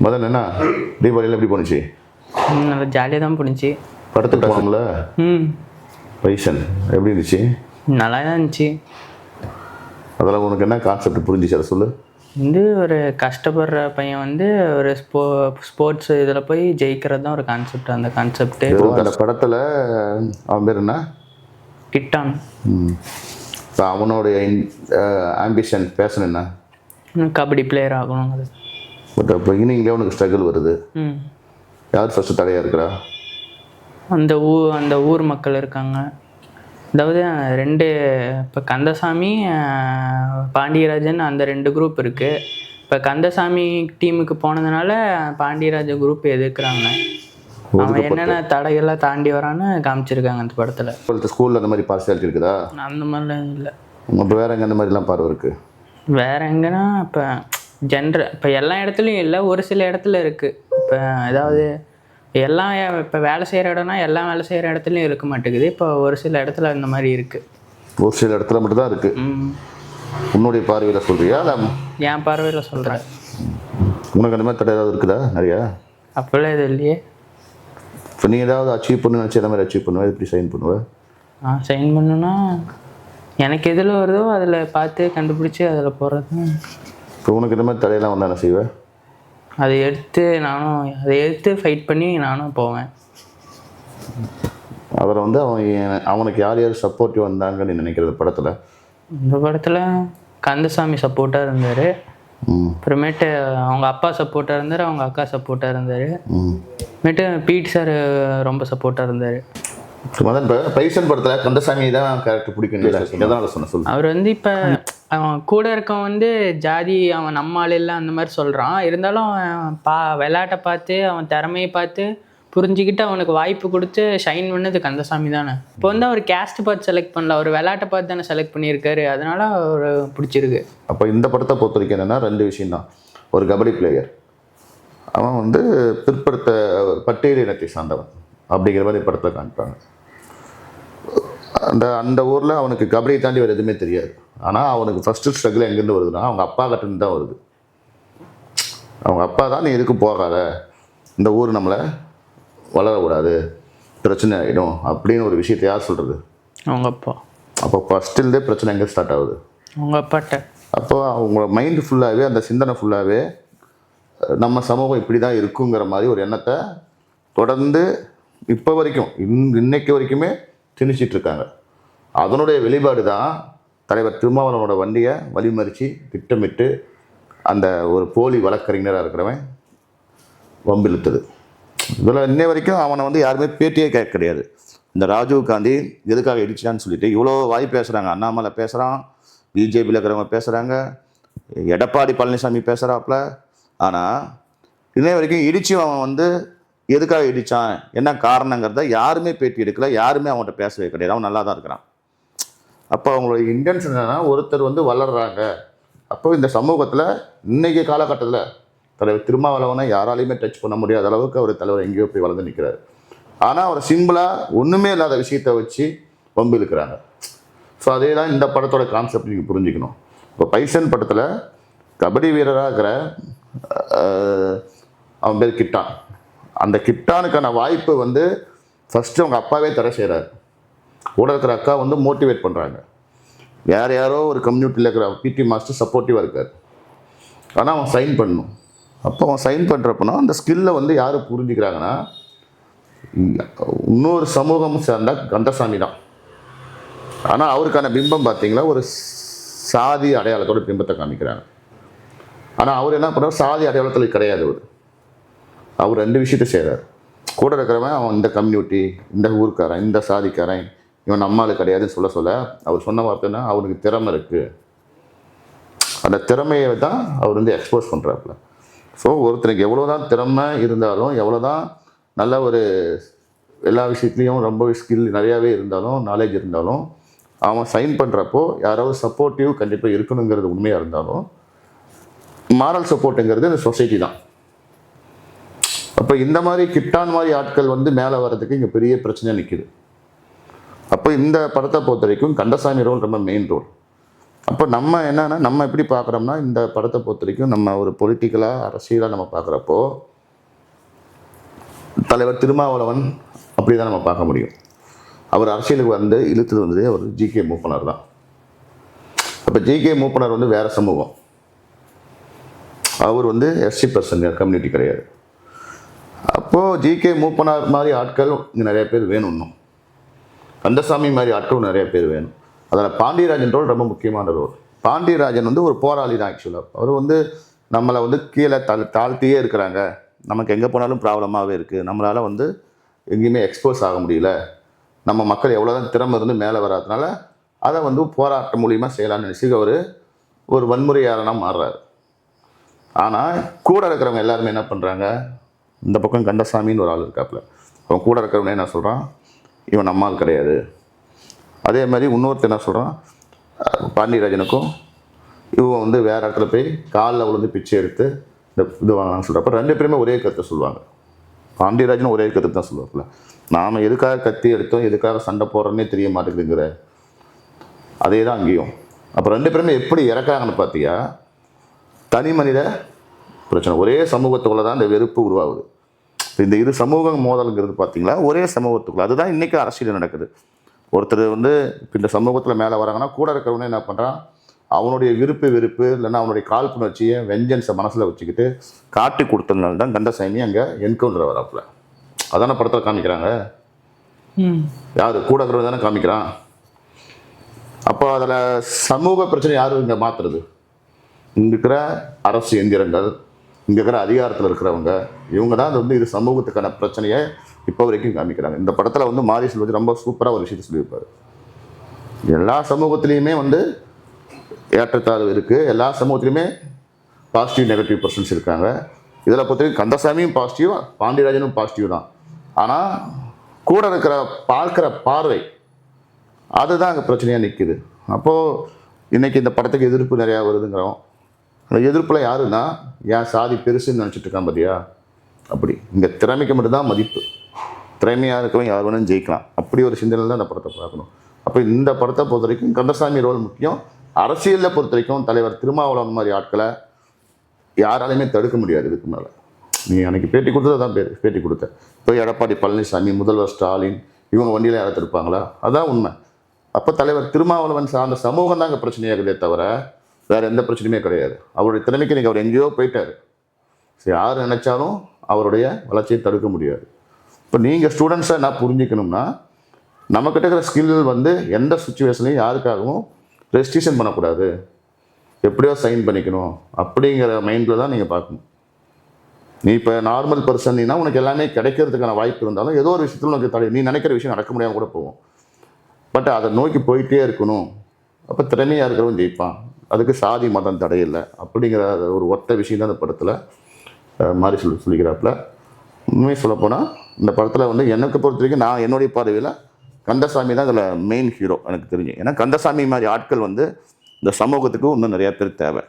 முதல்ல என்ன? தீபாவளியில் எப்படி போணுச்சு? ம், நல்லா ஜாலியாக தான் போணுச்சு. படத்துக்கு போனோம்ல? ம். பைசன் எப்படி இருந்துச்சு? நல்லா தான் இருந்துச்சு. அதெல்லாம் உனக்கு என்ன கான்செப்ட் புரிஞ்சிச்சு? அதை சொல்லு. வந்து ஒரு கஷ்டப்படுற பையன் வந்து ஒரு ஸ்போ ஸ்போர்ட்ஸ் இதில் போய் ஜெயிக்கிறது தான் ஒரு கான்செப்ட் அந்த கான்செப்ட்டு அந்த படத்தில் அவன் பேர் என்ன? கிட்டான். அவனுடைய ஆம்பிஷன் பேஷன் என்ன? கபடி பிளேயர் ஆகணுங்கிறது. பட் அப்போ இனிங்களே அவனுக்கு ஸ்ட்ரகிள் வருது. ம். யார் ஃபஸ்ட்டு தடையாக இருக்கிறா? அந்த ஊ அந்த ஊர் மக்கள் இருக்காங்க. அதாவது ரெண்டு இப்போ கந்தசாமி பாண்டியராஜன் அந்த ரெண்டு குரூப் இருக்குது இப்போ கந்தசாமி டீமுக்கு போனதுனால பாண்டியராஜ குரூப் எதிர்க்கிறாங்க. அவன் என்னென்ன தடைகள்லாம் தாண்டி வரான்னு காமிச்சிருக்காங்க அந்த படத்தில். இப்போ ஸ்கூலில் அந்த மாதிரி பார்சியாலிட்டி இருக்குதா? அந்த மாதிரிலாம் இல்லை. வேற எங்கே அந்த மாதிரிலாம் பார்வை இருக்குது வேற எங்கன்னா இப்போ ஜென்ர இப்போ எல்லா இடத்துலையும் இல்லை ஒரு சில இடத்துல இருக்குது இப்போ ஏதாவது எல்லாம் இப்போ வேலை செய்கிற இடம்னா எல்லாம் வேலை செய்கிற இடத்துலையும் இருக்க மாட்டேங்குது. இப்போ ஒரு சில இடத்துல இந்த மாதிரி இருக்குது ஒரு சில இடத்துல மட்டும் தான் இருக்குது ம். உன்னுடைய பார்வையில் சொல்கிறியா என் பார்வையில் சொல்கிறேன் உனக்கு அந்த மாதிரி தடை ஏதாவது இருக்குதா? நிறையா? அப்போல்லாம் எதுவும் இல்லையே. இப்போ நீ ஏதாவது அச்சீவ் பண்ணு நினச்சி எந்த மாதிரி அச்சீவ் பண்ணுவ? எப்படி சைன் பண்ணுவ? நான் சைன் பண்ணுன்னா எனக்கு எதில் வருதோ அதில் பார்த்து கண்டுபிடிச்சி அதில் போகிறது இப்போ உனக்கு இந்த மாதிரி தடையெல்லாம் வந்தால் என்ன செய்வேன் அதை எடுத்து நானும் அதை எடுத்து ஃபைட் பண்ணி நானும் போவேன். அதில் வந்து அவன் அவனுக்கு யார் யார் சப்போர்ட்டிவ் வந்தாங்கன்னு நினைக்கிறது படத்தில்? இந்த படத்தில் கந்தசாமி சப்போர்ட்டாக இருந்தார். ம். அப்புறமேட்டு அவங்க அப்பா சப்போர்ட்டாக இருந்தார் அவங்க அக்கா சப்போர்ட்டாக இருந்தார். ம். அப்புறமேட்டு பீட் சார் ரொம்ப சப்போர்ட்டாக இருந்தார். மதன் பைசன் படத்தில் கந்தசாமி தான் கேரக்டர் பிடிக்கும் அவர் வந்து இப்போ அவன் கூட இருக்கவன் வந்து ஜாதி அவன் நம்மால் இல்லை அந்த மாதிரி சொல்கிறான் இருந்தாலும் அவன் பா விளையாட்டை பார்த்து அவன் திறமையை பார்த்து புரிஞ்சுக்கிட்டு அவனுக்கு வாய்ப்பு கொடுத்து ஷைன் பண்ணது கந்தசாமி தானே. இப்போ வந்து அவர் கேஸ்ட் பார்த்து செலக்ட் பண்ணல. அவர் விளையாட்டை பார்த்து தானே செலக்ட் பண்ணியிருக்காரு. அதனால அவர் பிடிச்சிருக்கு. அப்போ இந்த படத்தை பொறுத்த வரைக்கும் என்னென்னா ரெண்டு விஷயம்தான் ஒரு கபடி பிளேயர் அவன் வந்து பிற்படுத்த பட்டியல் இனத்தை சார்ந்தவன். அப்படிங்கிற மாதிரி படத்தில் காமிப்பாங்க. அந்த அந்த ஊரில் அவனுக்கு கபடியை தாண்டி வேறு எதுவுமே தெரியாது. ஆனால் அவனுக்கு ஃபஸ்ட்டு ஸ்ட்ரகிள் எங்கேருந்து வருதுன்னா அவங்க அப்பா கிட்டேருந்து தான் வருது. அவங்க அப்பா தான் நீ எதுக்கு போகாத? இந்த ஊர் நம்மளை வளரக்கூடாது பிரச்சனை ஆகிடும் அப்படின்னு ஒரு விஷயத்தை யார் சொல்கிறது அவங்க அப்பா. அப்போ ஃபஸ்ட்டில்தே பிரச்சனை எங்கே ஸ்டார்ட் ஆகுது? அவங்க அப்பாட்ட. அப்போ அவங்க மைண்டு ஃபுல்லாகவே அந்த சிந்தனை ஃபுல்லாகவே நம்ம சமூகம் இப்படி தான் இருக்குங்கிற மாதிரி ஒரு எண்ணத்தை தொடர்ந்து இப்போ வரைக்கும் இன் இன்னைக்கு வரைக்குமே திணிச்சிட்டு இருக்காங்க. அதனுடைய வெளிப்பாடு தான் தலைவர் திருமாவளவனோட வண்டியை வழிமறித்து திட்டமிட்டு அந்த ஒரு போலி வழக்கறிஞராக இருக்கிறவன் வம்பிழுத்தது. இதில் இன்னை வரைக்கும் அவனை வந்து யாருமே பேட்டியே கேட்க கிடையாது. இந்த ராஜீவ் காந்தி எதுக்காக இடிச்சான்னு சொல்லிட்டு இவ்வளோ வாய் பேசுகிறாங்க அண்ணாமலை பேசுகிறான் பிஜேபியில் இருக்கிறவங்க பேசுகிறாங்க எடப்பாடி பழனிசாமி பேசுகிறாப்புல ஆனால் இன்னை வரைக்கும் இடிச்சு அவன் வந்து எதுக்காக இடிச்சான் என்ன காரணங்கிறத யாருமே பேட்டி எடுக்கல யாருமே அவன்கிட்ட பேசவே கிடையாது. அவன் நல்லா தான் இருக்கிறான். அப்போ அவங்களோட இன்டென்ஷன் என்னென்னா ஒருத்தர் வந்து வளர்றாங்க. அப்போ இந்த சமூகத்தில் இன்றைக்கி காலகட்டத்தில் தலைவர் திருமாவளவனை யாராலையுமே டச் பண்ண முடியாத அளவுக்கு அவர் தலைவர் எங்கேயோ போய் வளர்ந்து நிற்கிறார் ஆனால் அவர் சிம்பிளாக ஒன்றுமே இல்லாத விஷயத்தை வச்சு வம்பு இழுக்கிறாங்க. ஸோ அதே தான் இந்த படத்தோட கான்செப்ட் நீங்கள் புரிஞ்சுக்கணும். இப்போ பைசன் படத்தில் கபடி வீரராக இருக்கிற அவன் பேர் கிட்டான். அந்த கிட்டானுக்கான வாய்ப்பு வந்து ஃபஸ்ட்டு அவங்க அப்பாவே தடை செய்கிறார் கூட இருக்கிற அக்கா வந்து மோட்டிவேட் பண்ணுறாங்க யார் யாரோ ஒரு கம்யூனிட்டியில் இருக்கிற பிடி மாஸ்டர் சப்போர்ட்டிவாக இருக்கார். ஆனால் அவன் சைன் பண்ணணும். அப்போ அவன் சைன் பண்ணுறப்பனா அந்த ஸ்கில்லை வந்து யார் புரிஞ்சுக்கிறாங்கன்னா இன்னொரு சமூகம் சேர்ந்தால் கந்தசாமி தான். ஆனால் அவருக்கான பிம்பம் பார்த்தீங்களா ஒரு சாதி அடையாளத்தோட பிம்பத்தை காமிக்கிறாங்க. ஆனால் அவர் என்ன பண்ணுறார் சாதி அடையாளத்தில் கிடையாது அவர். அவர் ரெண்டு விஷயத்தை செய்கிறார் கூட இருக்கிறவன் அவன் இந்த கம்யூனிட்டி இந்த ஊருக்காரன் இந்த சாதிக்காரன் இவன் நம்மால் கிடையாதுன்னு சொல்ல சொல்ல அவர் சொன்ன வார்த்தைன்னா அவனுக்கு திறமை இருக்குது அந்த திறமையை தான் அவர் வந்து எக்ஸ்போஸ் பண்ணுறாப்புல ஸோ ஒருத்தனுக்கு எவ்வளோ தான் திறமை இருந்தாலும் எவ்வளோ தான் நல்ல ஒரு எல்லா விஷயத்துலேயும் ரொம்ப ஸ்கில் நிறையாவே இருந்தாலும் நாலேஜ் இருந்தாலும் அவன் சைன் பண்ணுறப்போ யாராவது சப்போர்ட்டிவ் கண்டிப்பாக இருக்கணுங்கிறது உண்மையாக இருந்தாலும் மாரல் சப்போர்ட்டுங்கிறது இந்த சொசைட்டி தான். அப்போ இந்த மாதிரி கிட்டான் மாதிரி ஆட்கள் வந்து மேலே வர்றதுக்கு இங்கே பெரிய பிரச்சனை நிற்கிது அப்போ இந்த படத்தை பொறுத்த வரைக்கும் கந்தசாமி ரோல் ரொம்ப மெயின் ரோல் அப்போ நம்ம என்னன்னா நம்ம எப்படி பார்க்குறோம்னா இந்த படத்தை பொறுத்த வரைக்கும் நம்ம ஒரு பொலிட்டிக்கலாக அரசியலாக நம்ம பார்க்குறப்போ தலைவர் திருமாவளவன் அப்படி தான் நம்ம பார்க்க முடியும். அவர் அரசியலுக்கு வந்து இழுத்துட்டு வந்ததே அவர் ஜிகே மூப்பனர் தான். அப்போ ஜிகே மூப்பனர் வந்து வேறு சமூகம். அவர் வந்து எஸ்சி பர்சன் கம்யூனிட்டி கிடையாது. அப்போது ஜிகே மூப்பனார் மாதிரி ஆட்கள் இங்கே நிறைய பேர் வேணும் இன்னும். கந்தசாமி மாதிரி ஆட்களும் நிறைய பேர் வேணும். அதில் பாண்டியராஜன் ரோல் ரொம்ப முக்கியமான ரோல் பாண்டியராஜன் வந்து ஒரு போராளி தான் ஆக்சுவலாக அவர் வந்து நம்மளை வந்து கீழே தாழ் தாழ்த்தியே இருக்கிறாங்க. நமக்கு எங்கே போனாலும் ப்ராப்ளமாகவே இருக்குது நம்மளால் வந்து எங்கேயுமே எக்ஸ்போஸ் ஆக முடியல. நம்ம மக்கள் எவ்வளோ தான் திறமை இருந்து மேலே வராதனால அதை வந்து போராட்டம் மூலியமாக செய்யலாம்னு நினச்சி அவர் ஒரு வன்முறையாளனாக மாறுறாரு. ஆனால் கூட இருக்கிறவங்க எல்லாருமே என்ன பண்ணுறாங்க இந்த பக்கம் கந்தசாமின்னு ஒரு ஆள் இருக்காப்புல. அவன் கூட இருக்கிறவனே என்ன சொல்கிறான் இவன் நம்மால் கிடையாது. அதே மாதிரி இன்னொருத்தர் என்ன சொல்கிறான் பாண்டியராஜனுக்கும் இவன் வந்து வேறு இடத்துல போய் காலில் விழுந்து பிச்சை எடுத்து இந்த இது வாங்கலாம்னு சொல்கிறப்ப ரெண்டு பேருமே ஒரே கருத்தை சொல்லுவாங்க. பாண்டியராஜன் ஒரே கருத்து தான் சொல்லுவாப்புல. நாம் எதுக்காக கத்தி எடுத்தோம் எதுக்காக சண்டை போடுறோன்னே தெரிய மாட்டேங்குதுங்கிற அதே தான் அங்கேயும். அப்போ ரெண்டு பேருமே எப்படி இறக்குறாங்கன்னு பார்த்தியா தனி மனித பிரச்சனை. ஒரே சமூகத்துக்குள்ளே தான் இந்த வெறுப்பு உருவாகுது. இந்த இரு சமூக மோதல்ங்கிறது பார்த்தீங்களா? ஒரே சமூகத்துக்குள்ள. அதுதான் இன்றைக்கி அரசியல் நடக்குது. ஒருத்தர் வந்து இந்த சமூகத்தில் மேலே வராங்கன்னா கூட இருக்கிறவனே என்ன பண்ணுறான் அவனுடைய விருப்பு வெறுப்பு இல்லைன்னா அவனுடைய காழ்ப்புணர்ச்சியை வெஞ்சன்ஸை மனசில் வச்சுக்கிட்டு காட்டி கொடுத்ததுனால தான் கந்தசாமி அங்கே என்கவுண்டர் வராப்புல. அதான படத்தில் காமிக்கிறாங்க. யார்? கூட இருக்கிறவங்க தானே காமிக்கிறான். அப்போ அதில் சமூக பிரச்சனை யார் இங்கே மாற்றுறது இங்கே இருக்கிற அரசு எந்திரங்கள் இங்கே இருக்கிற அதிகாரத்தில் இருக்கிறவங்க இவங்க தான் அது வந்து இது சமூகத்துக்கான பிரச்சனையை இப்போ வரைக்கும் காமிக்கிறாங்க. இந்த படத்தில் வந்து மாரி செல்வராஜ் ரொம்ப சூப்பராக ஒரு விஷயத்தை சொல்லியிருப்பார். எல்லா சமூகத்துலேயுமே வந்து ஏற்றத்தாழ்வு இருக்குது எல்லா சமூகத்துலேயுமே பாசிட்டிவ் நெகட்டிவ் பர்சன்ஸ் இருக்காங்க. இதில் பொறுத்தவரைக்கும் கந்தசாமியும் பாசிட்டிவ் பாண்டியராஜனும் பாசிட்டிவ் தான். ஆனால் கூட இருக்கிற பார்க்குற பார்வை அதுதான் அங்கே பிரச்சனையாக நிற்குது அப்போது இன்றைக்கி இந்த படத்துக்கு எதிர்ப்பு நிறையா வருதுங்கிறோம். அந்த எதிர்ப்பில் யாருன்னா ஏன் சாதி பெருசுன்னு நினச்சிட்டு இருக்கான் பார்த்தியா அப்படி. இங்கே திறமைக்கு மட்டும்தான் மதிப்பு. திறமையாக இருக்கவன் யார் வேணும் ஜெயிக்கலாம். அப்படி ஒரு சிந்தனை தான் இந்த படத்தை பார்க்கணும். அப்போ இந்த படத்தை பொறுத்த வரைக்கும் கந்தசாமி ரோல் முக்கியம். அரசியலில் பொறுத்த வரைக்கும் தலைவர் திருமாவளவன் மாதிரி ஆட்களை யாராலையுமே தடுக்க முடியாது இதுக்கு மேலே. நீ அன்றைக்கி பேட்டி கொடுத்தது தான் பேர் பேட்டி கொடுத்த. இப்போ எடப்பாடி பழனிசாமி முதல்வர் ஸ்டாலின் இவங்க வண்டியில் யாராவது இருப்பாங்களா? அதான் உண்மை. அப்போ தலைவர் திருமாவளவன் சார்ந்த சமூகம் தான் அங்கே பிரச்சனையாகுதே தவிர வேறு எந்த பிரச்சனையுமே கிடையாது. அவருடைய திறமைக்கு நீங்கள் அவர் எங்கேயோ போயிட்டார். சரி யார் நினைச்சாலும் அவருடைய வளர்ச்சியை தடுக்க முடியாது. இப்போ நீங்கள் ஸ்டூடெண்ட்ஸை என்ன புரிஞ்சுக்கணும்னா நம்மக்கிட்ட இருக்கிற ஸ்கில் வந்து எந்த சுச்சுவேஷன்லையும் யாருக்காகவும் ரெஜிஸ்ட்ரேஷன் பண்ணக்கூடாது. எப்படியோ சைன் பண்ணிக்கணும் அப்படிங்கிற மைண்டில் தான் நீங்கள் பார்க்கணும். நீ இப்போ நார்மல் பர்சன்னா உனக்கு எல்லாமே கிடைக்கிறதுக்கான வாய்ப்பு இருந்தாலும் ஏதோ ஒரு விஷயத்தில் உனக்கு தடை. நீ நினைக்கிற விஷயம் நடக்க முடியாமல் கூட போகும். பட் அதை நோக்கி போயிட்டே இருக்கணும். அப்போ திறமையாக இருக்கிறவன் ஜெயிப்பான். அதுக்கு சாதி மதம் தடையில்லை அப்படிங்கிற ஒரு ஒத்த விஷயம் தான் அந்த படத்தில் மாறி சொல்லி சொல்லிக்கிறாப்புல. உண்மையை சொல்லப்போனால் இந்த படத்தில் வந்து எனக்கு பொறுத்த வரைக்கும் நான் என்னுடைய பார்வையில் கந்தசாமி தான் இதில் மெயின் ஹீரோ எனக்கு தெரிஞ்சு. ஏன்னா கந்தசாமி மாதிரி ஆட்கள் வந்து இந்த சமூகத்துக்கு இன்னும் நிறையா பேர் தேவை.